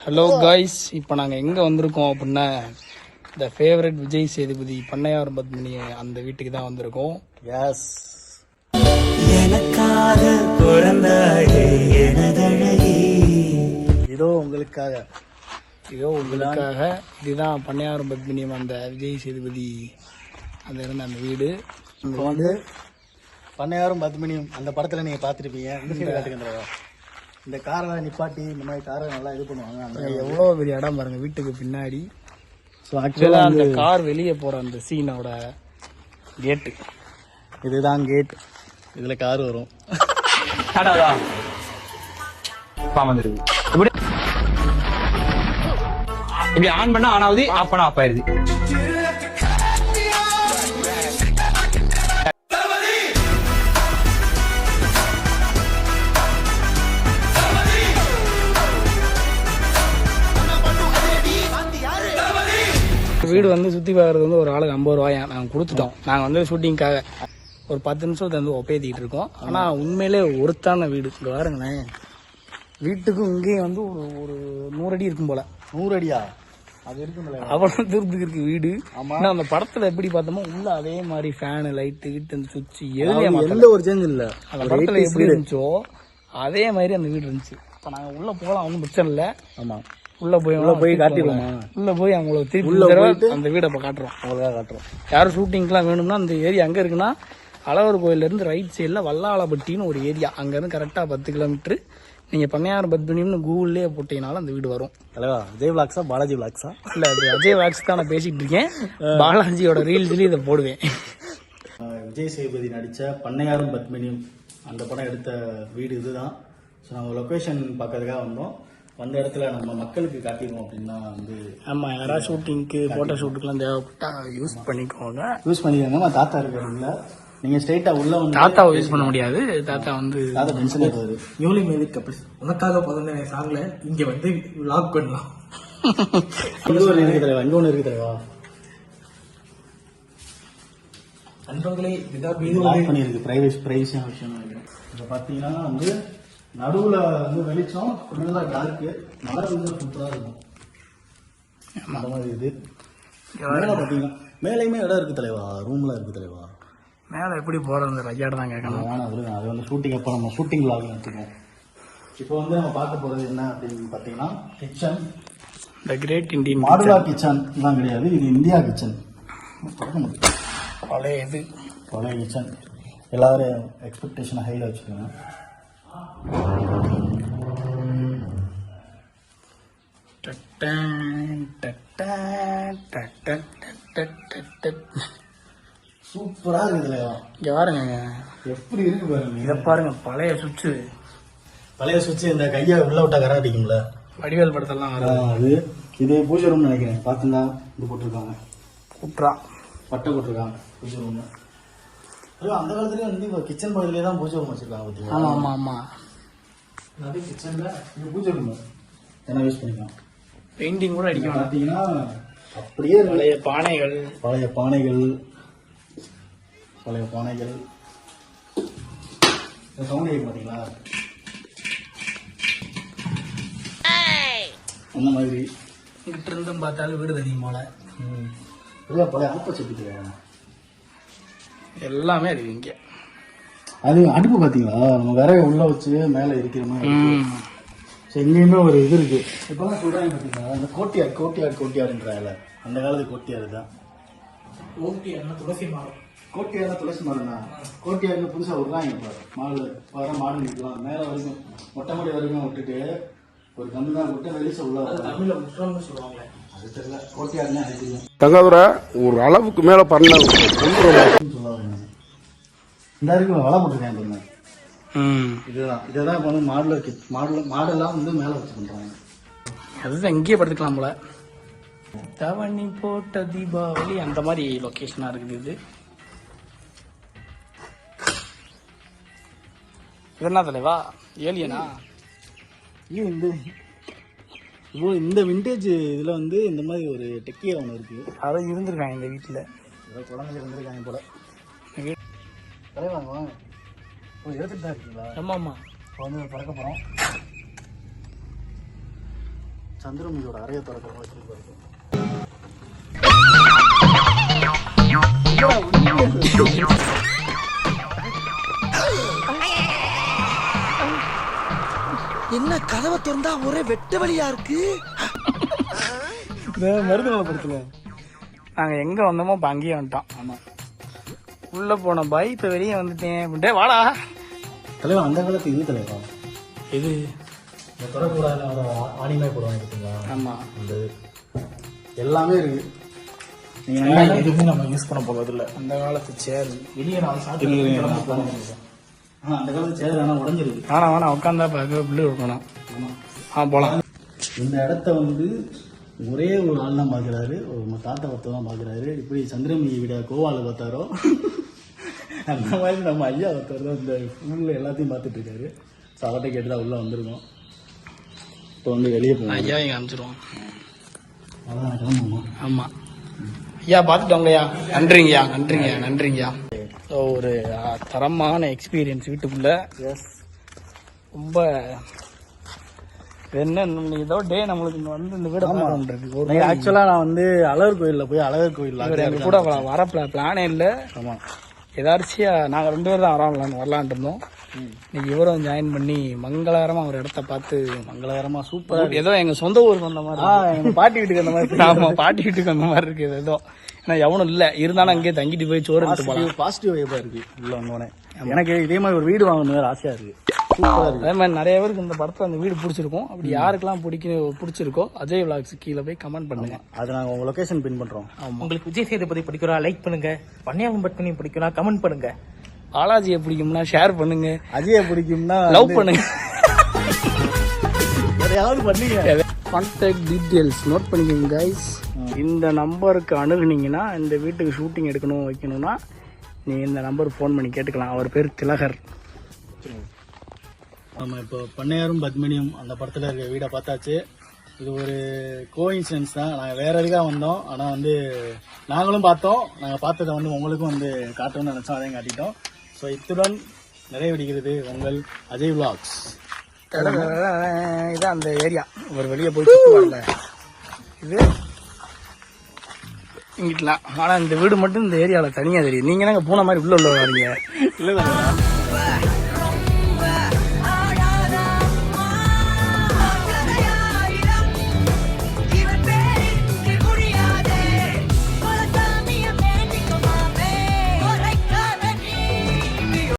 Hello guys இப்போ நாங்கள் எங்கே வந்திருக்கோம் அப்படின்னா இந்த ஃபேவரட் விஜய் சேதுபதி பண்ணையார் பத்மினி அந்த வீட்டுக்கு தான் வந்திருக்கோம். எஸ் எனக்காக பிறந்தாயே எனதழகி. இதோ உங்களுக்காக. இதோ உங்களுக்காக இதுதான் பண்ணையார் பத்மினியம் அந்த விஜய் சேதுபதி. அந்த இருந்த அந்த வீடு. இப்போ வந்து பண்ணையாரும் பத்மினியும் அந்த படத்துல நீங்க பார்த்துருப்பீங்க. இந்த காரை நிப்பாட்டி இந்த மாதிரி காரை நல்லா இது பண்ணுவாங்க. அந்த எவ்வளோ பெரிய இடம் பாருங்க வீட்டுக்கு பின்னாடி. ஸோ ஆக்சுவலாக அந்த கார் வெளியே போகிற அந்த சீனோட கேட்டு இதுதான் கேட் இதுல கார் வரும். வந்துருது. இப்படி இப்படி ஆன் பண்ணா ஆன் ஆகுது ஆஃப் பண்ணா ஆஃப் ஆயிருது. வீடு வந்து சுற்றி பார்க்கறது வந்து ஒரு ஆளுக்கு ஐம்பது ரூபாயா நாங்கள் கொடுத்துட்டோம். நாங்கள் வந்து ஷூட்டிங்காக ஒரு பத்து நிமிஷத்தை வந்து ஒப்பேத்திட்டு இருக்கோம். ஆனால் உண்மையிலே ஒருத்தான வீடு. இங்கே பாருங்களேன். வீட்டுக்கும் இங்கேயும் வந்து ஒரு ஒரு நூறு அடி இருக்கும் போல. நூறு அடியா? அது இருக்குங்களே அவ்வளோ தூரத்துக்கு இருக்கு வீடு. ஆமா. ஆனா அந்த படத்துல எப்படி பார்த்தோமோ உள்ள அதே மாதிரி ஃபேனு லைட்டு கிட்டு அந்த சுவிட்ச் மாத்தல. எந்த ஒரு சேஞ்ச் இல்ல. அந்த படத்துல எப்படி இருந்துச்சோ அதே மாதிரி அந்த வீடு இருந்துச்சு. இப்போ நாங்கள் உள்ள போகலாம் ஒன்றும் பிரச்சனை இல்லை. ஆமா. உள்ள போய் உள்ள போய் காட்டிடுவோமா? உள்ள போய் அவங்களுக்கு திருப்பி உள்ள போயிட்டு- அந்த வீடை இப்போ காட்டுறோம். உங்களுக்காக காட்டுறோம். யாரும் ஷூட்டிங்க்குலாம் வேணும்னா அந்த ஏரியா அங்கே இருக்குன்னா அழகர் கோயிலேருந்து ரைட் சைடில் வல்லாளப்பட்டின்னு ஒரு ஏரியா. அங்கேருந்து கரெக்டாக பத்து கிலோமீட்டர் நீங்கள் பண்ணையார் பத்மினின்னு கூகுள்லேயே போட்டீங்கனாலும் அந்த வீடு வரும். தலைவா விஜய் விளாக்ஸா பாலாஜி விளாக்ஸா இல்லை அது அஜய் வாக்ஸ் தான் நான் பேசிகிட்டு இருக்கேன். பாலாஜியோட ரீல்ஸ்லேயும் இதை போடுவேன். விஜய் சேதுபதி நடித்த பண்ணையாரும் பத்மினியும் அந்த படம் எடுத்த வீடு இதுதான். ஸோ நம்ம லொக்கேஷன் பார்க்கறதுக்காக வந்தோம். வந்த இடத்துல நம்ம மக்களுக்கு காட்டிடுவோம் அப்படின்னா வந்து ஆமாம் யாராவது ஷூட்டிங்க்கு ஃபோட்டோ ஷூட்டுக்குலாம் தேவைப்பட்டா யூஸ் பண்ணிக்கோங்க. யூஸ் பண்ணிக்கோங்க. நான் தாத்தா இருக்கிறதுல நீங்கள் ஸ்ட்ரைட்டாக உள்ள வந்து தாத்தாவை யூஸ் பண்ண முடியாது. தாத்தா வந்து தாத்தா டென்ஷன் ஆயிடுவாரு. நியூலி மேரிட் கப்பிள்ஸ் உனக்காக பிறந்த சாங்ல இங்க வந்து லாக் பண்ணலாம். இங்க ஒரு இருக்கு தலைவா. இங்க ஒன்று இருக்கு தலைவா. நண்பர்களே இதுதான் இது லாக் பண்ணியிருக்கு. பிரைவேசி பிரைவசியான விஷயம் இப்போ பார்த்தீங்கன்னா வந்து நடுவில் வந்து வெளிச்சம் ஃபுல்லாக டார்க்கு மழை வந்து சூப்பராக இருக்கும். அந்த மாதிரி இது. மேலே பார்த்தீங்கன்னா மேலேயுமே இடம் இருக்கு தலைவா. ரூம்ல இருக்கு தலைவா. மேலே எப்படி போகிறது தான் கேட்கணும் வேணாம் விடுங்க அது வந்து ஷூட்டிங் அப்போ நம்ம ஷூட்டிங் vlog எடுத்துக்கோம் இப்போ வந்து நம்ம பார்க்க போகிறது என்ன அப்படின்னு பார்த்தீங்கன்னா kitchen the great Indian modular kitchen தான் கிடையாது. இது இந்தியா கிச்சன் பழைய இது. பழைய கிச்சன் எல்லாரும் எக்ஸ்பெக்டேஷனை ஹையில் வச்சுக்கோங்க. சூப்பராக இருக்குது தலைவா இங்க பாருங்க. எப்படி இருக்கு பாருங்க. இதை பாருங்க பழைய சுவிட்சு. பழைய சுவிட்ச் இந்த கையை உள்ள விட்டா கரை அடிக்கும்ல. வடிவேல் படத்தெல்லாம் அது இது பூஜை ரூம்னு நினைக்கிறேன். பார்த்தீங்களா இது போட்டிருக்காங்க. குட்ரா பட்டை போட்டிருக்காங்க பூஜை ரூம் அந்த காலத்துலயே வந்து இப்போ கிச்சன் பகுதியிலே தான் பூஜை ரூம் வச்சிருக்காங்க பார்த்தீங்களா ஆமா ஆமா. ஆமா அது கிச்சன்ல இது பூஜை ரூம் என்ன யூஸ் பண்ணிக்கலாம். பெயிண்டிங் கூட அடிக்க பார்த்தீங்கன்னா அப்படியே. பழைய பானைகள். பழைய பானைகள். பழைய பானைகள். சவுண்ட் கேட்க பார்த்தீங்களா அந்த மாதிரி. இங்கிட்ட இருந்தும் பார்த்தாலும் வீடு தெரியும் போல. பழைய ஆப்ப சட்டி எல்லாமே இருக்கு இங்க. அது அடுப்பு பார்த்தீங்களா நம்ம விறகு உள்ள வச்சு மேலே இருக்கிற மாதிரி ம். ஸோ எங்கேயுமே ஒரு இது இருக்கு. இப்போலாம் சொல்றாங்க பார்த்தீங்களா அந்த கோட்டியார் கோட்டியார் கோட்டியார்ன்றாங்கல்ல அந்த காலத்து கோட்டியார் தான். என்ன துளசி மாறும் கோட்டியார் துளசி மரம் தான் கோட்டியாருக்கு புதுசாக விடுறாங்க இப்போ மாடு வர மாடு நிற்கலாம் மேலே வரைக்கும் மொட்டை மாடி வரைக்கும் விட்டுட்டு ஒரு கம்பி தான் விட்டு வெளிச்சம் உள்ள. தமிழ்ல முற்றம்னு சொல்லுவாங்க அது தெரியல. கோட்டியார்னே அது தெரியும் தங்கதுரை ஒரு அளவுக்கு மேல பண்ண இந்த இருக்கு வலை போட்டிருக்கேன் பாருங்க. இதுதான் இதுதான். இப்போ வந்து மாடலர் கிட் மாடல் மாடெல்லாம் வந்து மேலே வச்சு பண்ணுறாங்க அதுதான் இங்கேயே படுத்துக்கலாம் போல. தவணி போட்ட தீபாவளி அந்த மாதிரி லொக்கேஷனா இருக்குது இது. இது என்ன தலைவா? ஏலியனா? ஐயோ இந்த இப்போ இந்த விண்டேஜ் இதில் வந்து இந்த மாதிரி ஒரு டெக்கியா ஒன்று இருக்குது யாரும் இருந்திருக்காங்க இந்த வீட்டில் ஏதோ குழந்தைங்க இருந்திருக்காங்க போல. தலைவாங்க வாங்க. ஓ எடுத்துட்டு தான் இருக்கீங்களா? ஆமா ஆமா. இப்போ வந்து பறக்க போகிறோம் சந்திரமுகியோட அறையை திறக்கிற மாதிரி இருக்கும் என்ன கதவை திறந்தா ஒரே வெட்ட வழியா இருக்கு? மருத்துவ படத்துல நாங்கள் எங்கே வந்தோமோ அங்கேயே வந்துட்டோம். ஆமாம் உள்ளே போன பாய் இப்போ வெளியே வந்துட்டேன். அப்படின்ட்டு வாடா. தலைவா அந்த காலத்து இது தலைவா? இது. இந்த தொடக்கூடாது ஆணிமே போடுவாங்க பார்த்தீங்களா ஆமாம் இது. எல்லாமே இருக்கு. எதுவுமே நம்ம யூஸ் பண்ண இல்ல அந்த காலத்து சேர் வெளியே நாலு சாப்பிட்டு ஆ அந்த காலத்து சேர் ஆனால் உடஞ்சிருக்கு. வேணாம் வேணாம் உட்காந்தா பார்க்க பிள்ளை இருக்கணும். ஆ போகலாம் இந்த இடத்த வந்து ஒரே ஒரு ஆள் தான் பார்க்குறாரு. ஒரு தாத்தா ஒருத்தர் தான் பார்க்குறாரு. இப்படி சந்திரமுகி விட கோவால பார்த்தாரோ? அந்த மாதிரி நம்ம ஐயா ஒருத்தர் தான் இந்த ஃபுல்ல எல்லாத்தையும் பார்த்துட்டு இருக்காரு. ஸோ அவர்கிட்ட கேட்டு தான் உள்ளே வந்திருக்கோம். இப்போ வந்து வெளியே போகணும் ஐயா இங்கே அனுப்பிச்சிருவோம். அதான் ஆமாம் ஐயா பார்த்துட்டோங்கய்யா நன்றிங்கய்யா நன்றிங்கய்யா நன்றிங்கய்யா. ஸோ ஒரு தரமான எக்ஸ்பீரியன்ஸ் வீட்டுக்குள்ள. ரொம்ப இது என்ன இதோ டே நம்மளுக்கு இங்க வந்து இந்த வீடு ஆக்சுவலாக நான் வந்து அழகர் கோயிலில் போய் அழகர் கோயில் கூட வர பிளானே இல்லை. ஆமாம் எதார்ச்சியா நாங்கள் ரெண்டு பேரும் தான் வரலாம் வரலான்ட்டு இருந்தோம். இன்னைக்கு இவரும் ஜாயின் பண்ணி மங்களகரமா ஒரு இடத்த பார்த்து மங்களகரமாக சூப்பர் ஏதோ எங்க சொந்த ஊருக்கு வந்த மாதிரி ஆ. எங்கள் பாட்டி வீட்டுக்கு அந்த மாதிரி ஆமா பாட்டி வீட்டுக்கு அந்த மாதிரி இருக்கு. இது ஏதோ. ஏன்னா எவனும் இல்ல. இருந்தாலும் அங்கேயே தங்கிட்டு போய் சோறு போலாம். பாசிட்டிவ் வைப்பாக இருக்கு. உள்ள வந்தோடனே எனக்கு இதே மாதிரி ஒரு வீடு வாங்கணுங்கிற ஆசையாக இருக்கு. சூப்பராக இருக்கு. அதே மாதிரி நிறைய பேருக்கு இந்த படத்துல அந்த வீடு பிடிச்சிருக்கும். அப்படி யாருக்கெல்லாம் பிடிக்க பிடிச்சிருக்கோ அஜய் விளாக்ஸ் கீழே போய் கமெண்ட் பண்ணுங்க. அது நாங்கள் உங்கள் லொக்கேஷன் பின் பண்ணுறோம் உங்களுக்கு விஜய் சேதுபதி பிடிக்கிறா லைக் பண்ணுங்க. பன்னியாகும் பட் பண்ணி பிடிக்கிறா கமெண்ட் பண்ணுங்க. பாலாஜியை பிடிக்கும்னா ஷேர் பண்ணுங்க. அஜயை பிடிக்கும்னா லவ் பண்ணுங்க. எதையாவது பண்ணீங்க? கான்டாக்ட் டீட்டெயில்ஸ் நோட் பண்ணிக்கோங்க கைஸ் இந்த நம்பருக்கு அணுகுனீங்கன்னா இந்த வீட்டுக்கு ஷூட்டிங் எடுக்கணும் வைக்கணும்னா நீங்கள் இந்த நம்பருக்கு ஃபோன் பண்ணி கேட்டுக்கலாம். அவர் பேர் திலகர். நம்ம இப்போ பண்ணையாரும் பத்மினியும் அந்த படத்தில் இருக்க வீடை பார்த்தாச்சு. இது ஒரு கோஇன்சிடன்ஸ் தான். நாங்கள் வேற எதுக்காக வந்தோம். ஆனால் வந்து நாங்களும் பார்த்தோம். நாங்கள் பார்த்ததை வந்து உங்களுக்கும் வந்து காட்டணும்னு நினச்சோம். அதையும் காட்டிட்டோம். ஸோ இத்துடன் நிறைவடைகிறது உங்கள் அஜய் விலாக்ஸ் இது அந்த ஏரியா. ஒரு வெளியே போய் சுற்றி வரல இது இங்கிட்டலாம். ஆனால் இந்த வீடு மட்டும் இந்த ஏரியாவில் தனியாக தெரியும் நீங்கள் நாங்கள் பூனை மாதிரி உள்ள உள்ள வரீங்க இல்லை.